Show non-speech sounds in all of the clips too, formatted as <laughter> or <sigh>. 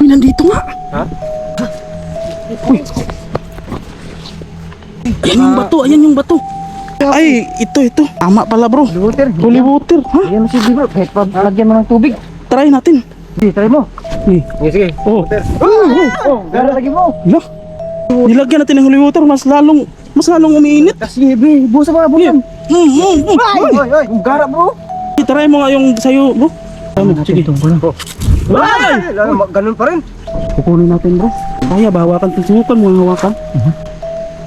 Uy, nandito nga. Ha? Uy. Ayan yung bato, ayan yung bato. Ay, ito, ito. Tama pala bro. Water. Holy water, ha? Ayan si bro. Kahit pa lagyan mo ng tubig. Try natin. Hindi, try mo. Sige, sige. Oh. Oh, oh, gara lagi mo. Hala. Nilagyan natin ng holy water, mas lalong, mas lalong umiinit. Kasi, be, busa pa, busan. Mm, mm, mm. Ay, oy, oy, gara bro. Try mo nga yung sayo, bro. Tama, sige. Ay, lalo, ganun pa rin. Kukunin natin, bro. Kaya, bahawakan. Susukan mo ang hawakan.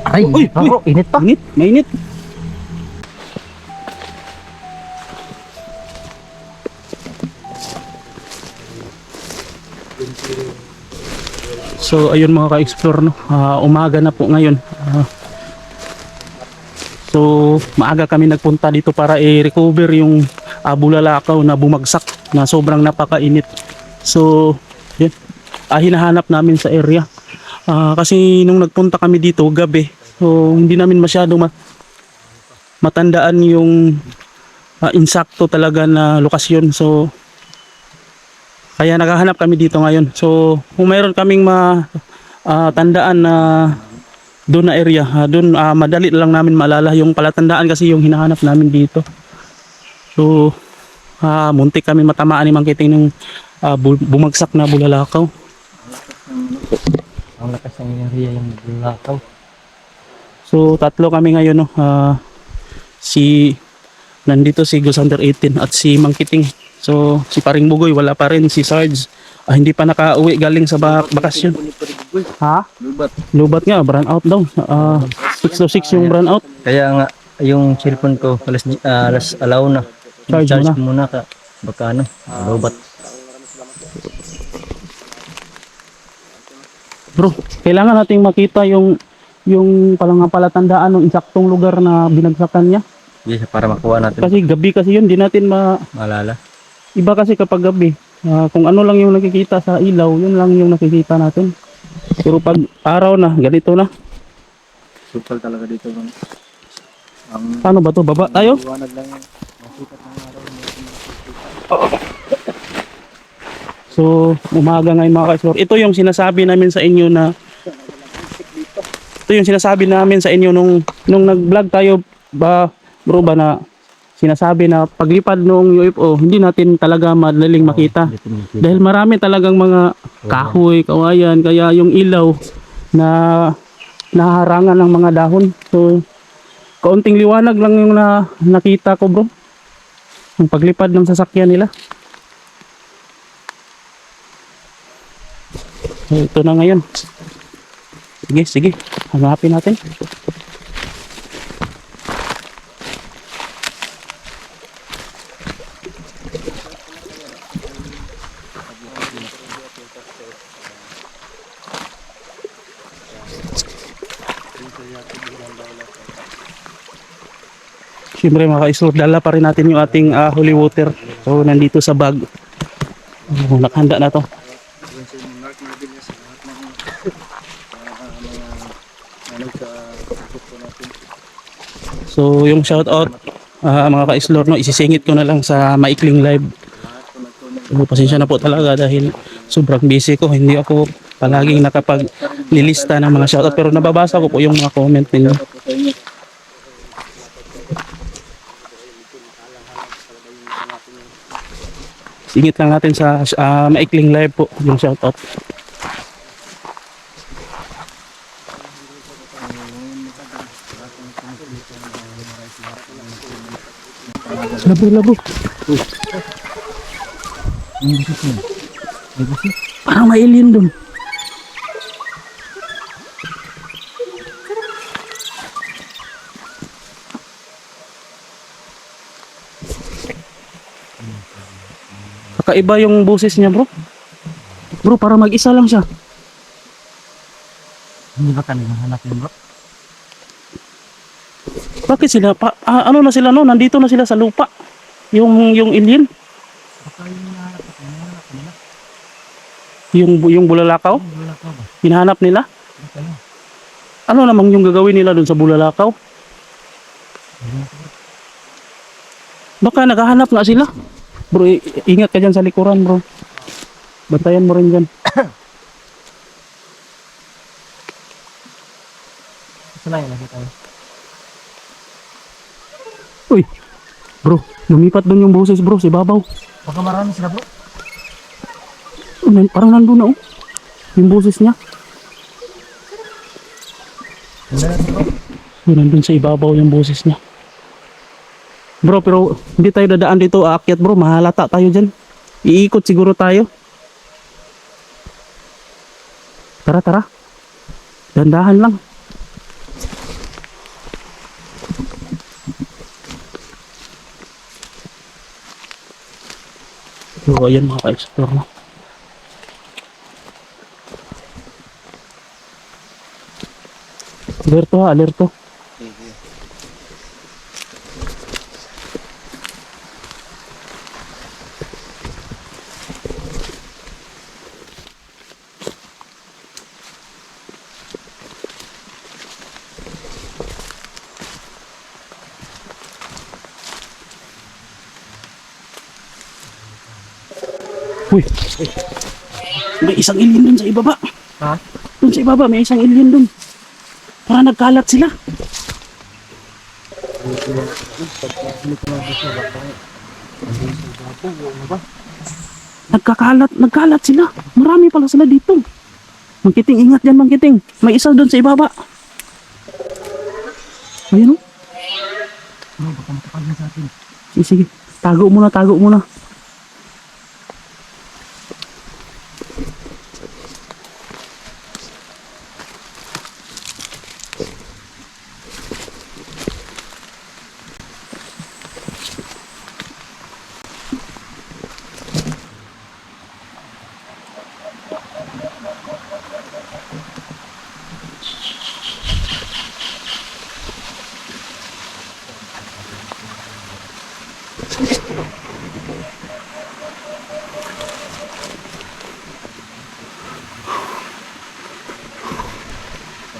Ay, Uy, pa, bro. Init pa. Mainit, mainit. So ayun mga ka-explore no. Ah, umaga na po ngayon. Ah, so maaga kami nagpunta dito para i-recover yung uh, bulalakaw na bumagsak na sobrang napakainit. So yun. Ah, hinahanap namin sa area. Ah, kasi nung nagpunta kami dito gabi, so hindi namin masyado ma- matandaan yung ah, insakto talaga na lokasyon. So kaya naghahanap kami dito ngayon. So kung mayroon kaming ma ah, tandaan na doon na area, ah, doon ah, madali lang namin maalala yung palatandaan kasi yung hinahanap namin dito. So ah, muntik kami matamaan ni Mang Kiting ah, bu- bumagsak na bulalakaw. Ang lakas ng area yung bulakaw. So tatlo kami ngayon no. Ah, si nandito si Gusander 18 at si Mang Kiting. So si Paring Bugoy wala pa rin si Sarge. Ah, hindi pa nakauwi galing sa bak- bakasyon. Ha? Lubat. Lubat nga, brown out daw. Ah, 6 to 6 yung brown out. Kaya nga, yung cellphone ko, alas, ah, alas alaw na. Charge Charge mo na. ko muna ka. Baka ano, lubat. Bro, kailangan nating makita yung yung palang palatandaan ng insaktong lugar na binagsakan niya. Yes, para makuha natin. Kasi gabi kasi yun, di natin ma Maalala. iba kasi kapag gabi. ah, kung ano lang yung nakikita sa ilaw, yun lang yung nakikita natin. Pero pag araw na, ganito na. Supal talaga dito. Bang. Ang Paano ba to? Baba tayo? liwanag lang yung masikat ng araw. So, umaga ngayon mga ka-explore. Ito yung sinasabi namin sa inyo na ito yung sinasabi namin sa inyo nung nung nag-vlog tayo ba bro ba na sinasabi na paglipad ng UFO hindi natin talaga madaling makita. dahil marami talagang mga kahoy, kawayan kaya yung ilaw na naharangan ng mga dahon. So kaunting liwanag lang yung na, nakita ko bro. Yung paglipad ng sasakyan nila ito na ngayon. Sige, sige. Hanapin natin. Siyempre mga ka dala pa rin natin yung ating ah, holy water. So nandito sa bag. Oh, nakahanda na to. So yung shout out mga ka-explore no, isisingit ko na lang sa maikling live. So, pasensya na po talaga dahil sobrang busy ko. Hindi ako palaging nakapaglilista ng mga shoutout pero nababasa ko po yung mga comment ninyo. Singit lang natin sa ah, maikling live po yung shoutout. Labo, labo. Parang may alien dun. Kakaiba yung boses niya bro. Bro, para mag-isa lang siya. Hindi ba kanina hanapin bro? Bakit sila? Pa, ah, ano na sila no? Nandito na sila sa lupa. Yung yung alien. Yung yung bulalakaw. Hinahanap nila. Ano namang yung gagawin nila dun sa bulalakaw? Baka naghahanap nga sila. Bro, ingat ka dyan sa likuran bro. Bantayan mo rin dyan. Ito na mo. Uy, bro, lumipat doon yung boses bro, si Babaw. Baka marami sila bro. Nan- parang nandun na oh. Yung boses niya. Oh, nandun sa ibabaw yung boses niya. Bro, pero hindi tayo dadaan dito aakyat bro, mahalata tayo dyan. Iikot siguro tayo. Tara, tara. Dandahan lang. So, ayan mga ka-explore no. Alerto ha, alerto. <laughs> may isang alien dun sa ibaba. Ha? Dun sa ibaba, may isang alien dun. Para nagkalat sila. Nagkakalat, nagkalat sila. Marami pala sila dito. Mangkiting, ingat dyan mangkiting. May isa doon sa ibaba. Ayun o. Bro, baka matapagin sa atin. Sige, sige. Tago muna, tago muna.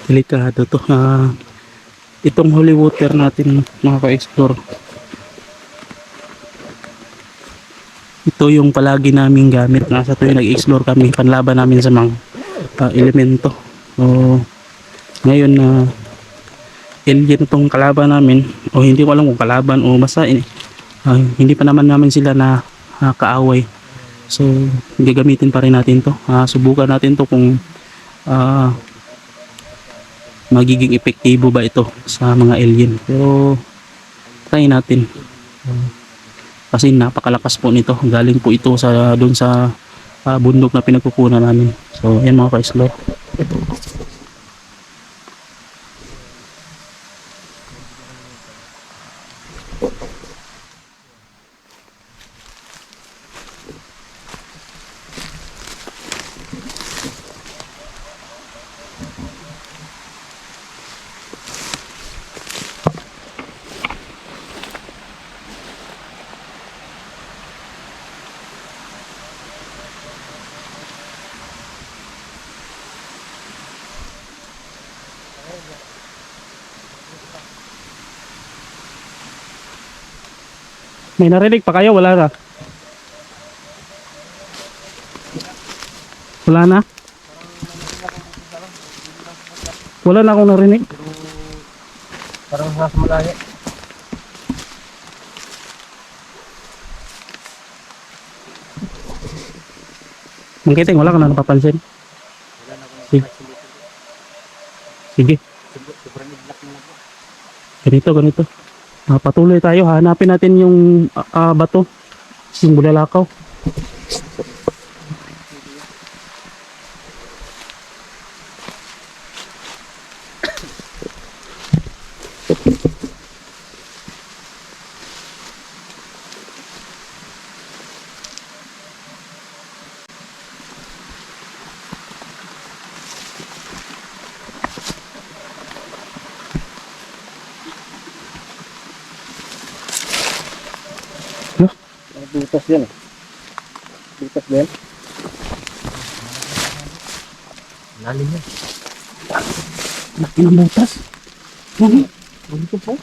Delikado to. Ah, itong holy water natin mga ka-explore. Ito yung palagi naming gamit. Nasa tuwing nag-explore kami, panlaban namin sa mga ah, elemento. So, ngayon na alien itong kalaban namin o hindi ko alam kung kalaban o basta eh, ah, hindi pa naman namin sila na ah, kaaway. So, gagamitin pa rin natin to. Ah, subukan natin to kung ah, magiging epektibo ba ito sa mga alien. Pero try natin. Kasi napakalakas po nito. Galing po ito sa doon sa ah, bundok na pinagkukunan namin. So, yan mga ka-slow. May narinig pa kayo? Wala na? Wala na? Wala na akong narinig. Parang nasa malayo. Mangkiting, wala ka na napapansin. Sige. Sige. Ganito, ganito. Ah, patuloy tayo. Hanapin natin yung ah, bato. Yung bulalakaw. Butas yan eh. Butas din. Lalim yan. Laki ng butas. Lagi. Lagi ko po.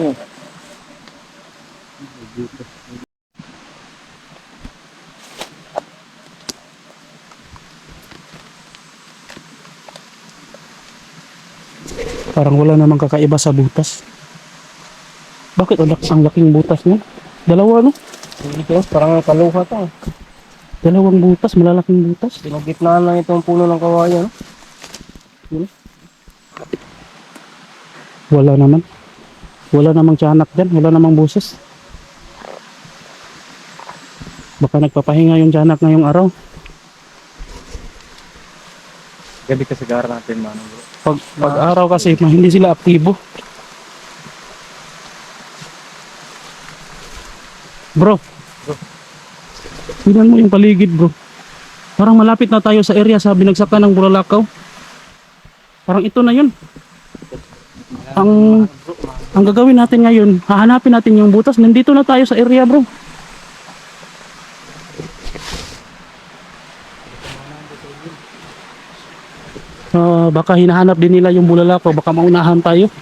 Yan. Butas. Parang wala namang kakaiba sa butas. Bakit ang, lak- ang laking butas niya? Dalawa no? Ito, parang kaluha to. Dalawang butas, malalaking butas. Pinagitnaan lang itong puno ng kawayan. Wala naman. Wala namang tiyanak dyan. Wala namang buses. Baka nagpapahinga yung tiyanak ngayong araw. Gabi kasi gara natin, mano. Pag, pag araw kasi, hindi sila aktibo. Bro. Tingnan mo yung paligid, bro. Parang malapit na tayo sa area sa binagsakan ng Buralakaw. Parang ito na yun. Ang ang gagawin natin ngayon, hahanapin natin yung butas. Nandito na tayo sa area, bro. Ah, baka hinahanap din nila yung bulalakaw, baka maunahan tayo.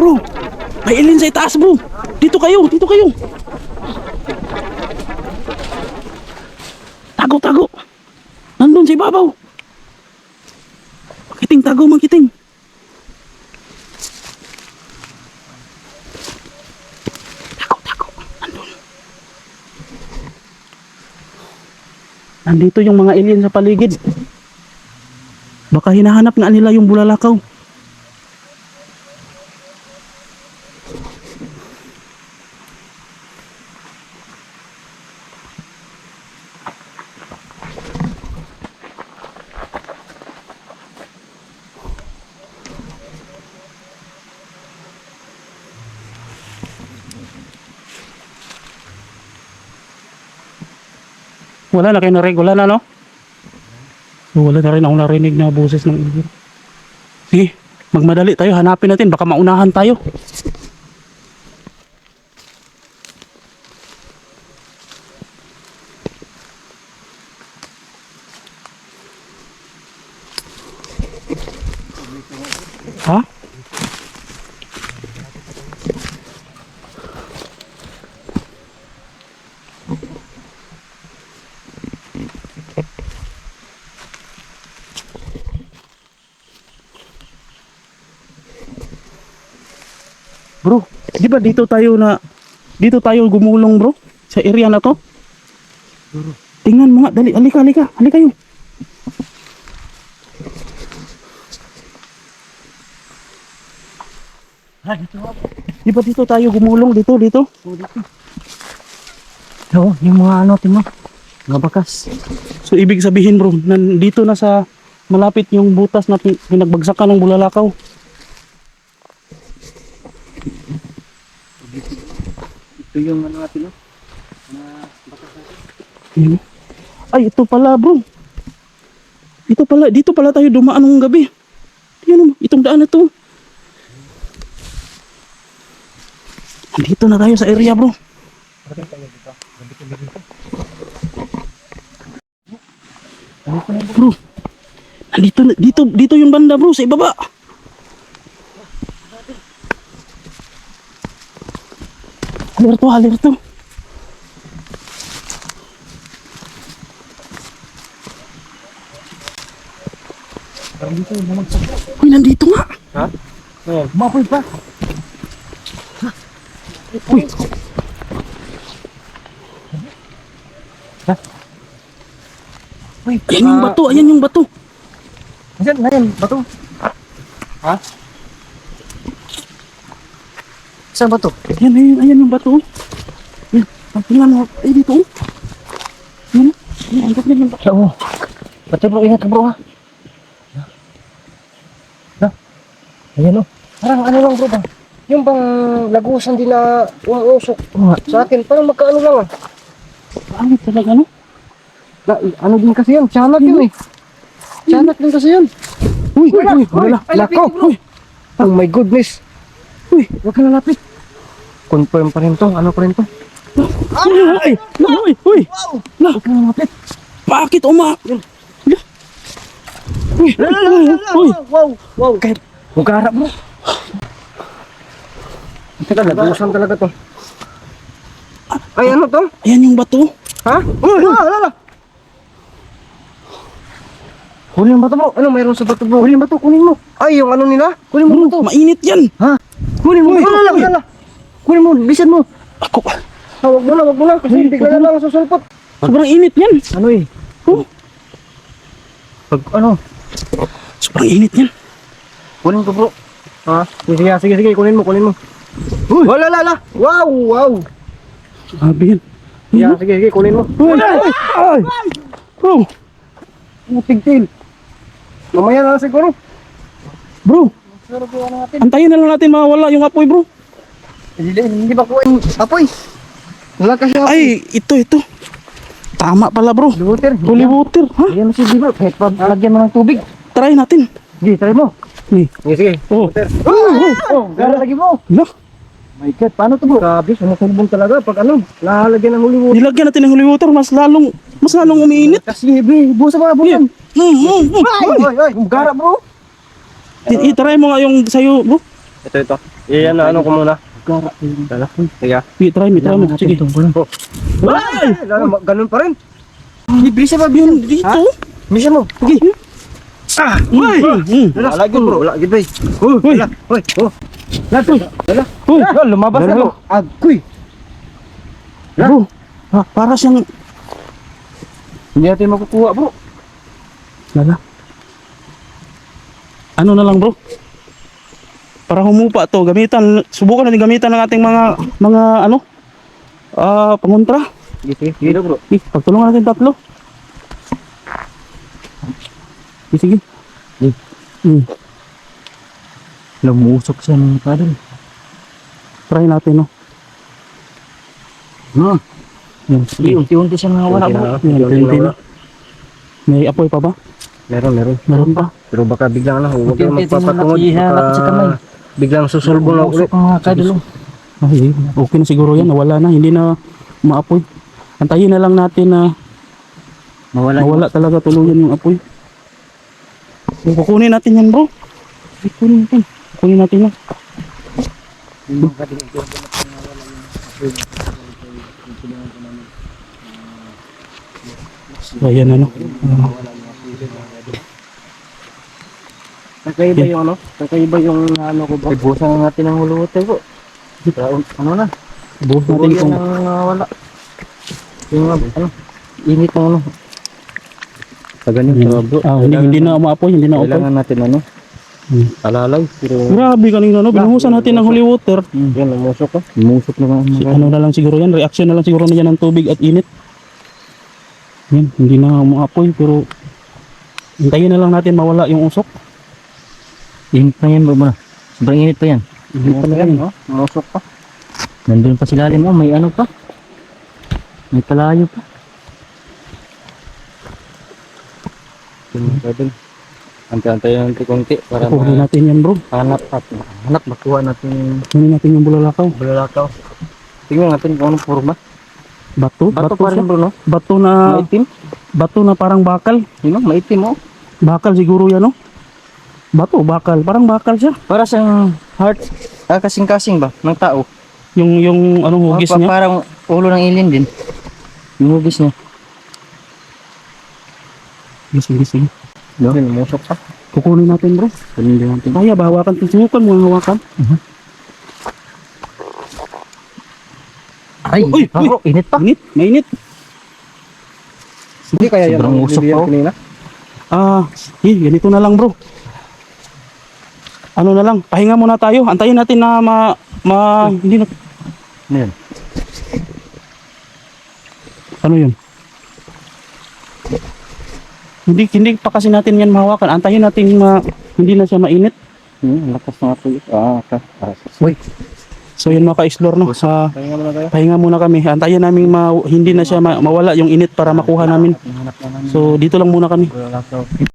Bro, may alien sa itaas, bro. Dito kayo, dito kayo. Tago, tago. Nandun sa ibabaw. Makiting, tago, makiting. Tago, tago. Nandun. Nandito yung mga alien sa paligid. Baka hinahanap nga nila yung bulalakaw. Wala na kayo narinig. Wala na, no? So, wala na rin ako narinig na boses ng ibig. Sige, magmadali tayo. Hanapin natin. Baka maunahan tayo. Ha? Bro, di ba dito tayo na dito tayo gumulong bro sa area na to? Tingnan mo nga, dali, halika, halika, halika dito ako. Di ba dito tayo gumulong dito, dito? Oo, yung mga ano, timo. Mga bakas. So ibig sabihin bro, nandito na sa malapit yung butas na pin- pinagbagsakan ng bulalakaw. Ito yung ano natin, no? Ayun. Ay, ito pala bro. Ito pala, dito pala tayo dumaan ng gabi. Yun, itong daan na to. Andito na tayo sa area bro. Bro, nandito, na- dito, dito yung banda bro, sa ibaba. Alerto, alerto. Uy, nandito nga. Ha? Oo, mapoy pa. Uy. Uy, Ayan yung bato, ayan yung bato. Ayan, ngayon, bato. Ha? Saan ba to? Ayan, ayan, ayan yung bato. Ayan, ang tingnan mo. Ay, dito. oh. Ayan, ayan, ang ganda yung bato. Oo. Bato bro, ingat ka bro ha. Ha? Ayan o. Parang ano lang bro ba? Yung bang lagusan din na umuusok sa akin, parang magkaano lang ah. Ano talaga ano? Na, ano din kasi yun, tiyanak yun eh. Tiyanak din kasi yun. Uy, Wala, uy, wala. Lako. Uy, Oh my goodness. uy. Huwag ka lalapit. Confirm pa rin to, ano pa rin to. Uy, uy, uy. La, Huwag ka lalapit. bakit umak? Uy, uy, uy. Wow, wow. Kahit, huwag ka harap bro. Teka, lagusan talaga to. Ay, ano to? Ayan yung bato. Ha? Uy, ah, ala, Kunin yung bato bro. Ano mayroon sa bato bro? Kunin yung bato, kunin mo. Ay, yung ano nila? Kunin mo Bro, bato. mainit yan. Ha? Kunin mo. Uy, ala, uy. Kunin mo, bisan mo. Ako, Ah, wag mo na, wag mo na. Kasi hindi ka na lang susulpot. sobrang init yan. Ano eh? Oh, Pag ano? sobrang init yan. Kunin ko bro. Ha? Sige, sige, sige. Kunin mo, kunin mo. Uy! Wala, la, la. Wow, wow. Sabi yan. Yeah, sige, sige, kunin mo. Uy, ay, ay. Bro, Putig til. Mamaya na lang siguro. bro, ano antayin na lang natin mawala yung apoy, bro. Hindi, hindi ba kuha yung apoy? Wala kasi apoy. Ay, ito, ito. Tama pala, bro. Water. Holy water, ha? Ayan mo si Bro. Kahit pa lagyan mo ng tubig. Try natin. Sige, try mo. Ni. Sige, sige. Oh, Oh, oh, oh. Gara lagi mo. la. My God, paano to bro? Grabe, sumusulbong talaga. Pag ano, lalagyan ng huli water. Nilagyan natin ng holy water, mas lalong, mas lalong umiinit. Kasi, bro, busa mga busan. Mm, mm, mm. Ay, ay, ay. Gara bro. I-try mo nga yung sa'yo, bro. Ito, ito. Iyan na ano ko muna. Gara. Tala. Sige. I-try mo, i-try mo. Sige. Ay! Lalo, ganun pa rin. Bisa ba yun dito? Misa mo. Sige. Ah, uy. Mm. Wala lagi bro, wala gid bay. Oh, Uy. wala. Uy, oh. Uy. Wala. Uy. Lumabas na bro. Agoy. Bro, ha, para siyang, Hindi natin makukuha bro. lala. Ano na lang, bro? Para humupa to, gamitan, subukan natin gamitan ng ating mga, mga, ano, ah, pangontra. Sige, sige, sige bro. Eh, pagtulungan natin tatlo. Eh, sige. Eh. Hmm. Lumusok siya ng paddle. Try natin, no? Sige, sige. unti-unti siya nawala na. May apoy pa ba? Meron, meron. Meron pa. Pero baka biglang ano, huwag kang Unti-unti magpapatungod. Biglang susulbo na ulit. Paddle. oh. Ay, okay na siguro yan. Nawala na. Hindi na maapoy. Antayin na lang natin na Mawala. mawala talaga tuluyan yung apoy. So, kukunin natin yan, bro. Ay, kunin natin. Kukunin natin yan. Ayan ano. Ah, Kakaiba yung ano? Kakaiba yung ano ko bro. Ibusan na natin ang huluwote bro. Ano na? buhos natin kung kung nawala. Yung ano, init ng ano. Pag ganun sa bro. ah, hindi, hindi na umaapoy, hindi na apoy. Kailangan natin ano, Hmm. alalay. Pero Grabe kanina, no? Binuhusan natin ng holy water. Yan, umusok ko. lumusok na mga Si- ano na lang siguro yan, reaction na lang siguro niya ng tubig at init. Yan, hindi na umaapoy pero hintayin na lang natin mawala yung usok. Init na yan muna. Sobrang init pa yan. Init pa na yan. no? Umusok pa. Nandun pa sila mo, may ano pa. May kalayo pa. Pwede. Ante-ante yung konti para Kukunin natin yan bro. mahanap at mahanap makuha natin Kunin natin yung bulalakaw. bulalakaw. Tingnan natin kung anong forma. Bato, Bato bato, pa rin siya. bro, no? Bato na, Maitim. bato na parang bakal. Yun, no? Maitim, oh. Bakal siguro yan, no? Bato, bakal. Parang bakal siya. Para siyang heart, ah, kasing-kasing ba, ng tao. Yung, yung, anong hugis Pa- niya. Parang ulo ng alien din. Yung hugis niya. Sige, sige, sige. No? Yun, umusok pa. Kukunin natin bro. Kunin din natin. Kaya ba hawakan? Subukan mo hawakan. Ay, Uy, ah, uy. bro, init pa. Mainit, mainit. Hindi kaya Sobrang ang usok pa, oh. Ah, eh, ganito na lang bro. Ano na lang, pahinga muna tayo. Antayin natin na ma, ma, hindi na, Ano yun? ano yun? Hindi, hindi pa kasi natin yan mahawakan. Antayin natin ma, hindi na siya mainit. Hmm, lakas nga po. Ah, ka. Ah, Uy, So yun mga ka-explore no. Sa pahinga muna tayo. pahinga muna kami. Antayin namin ma- hindi na siya ma- mawala yung init para makuha namin. na. So dito lang muna kami.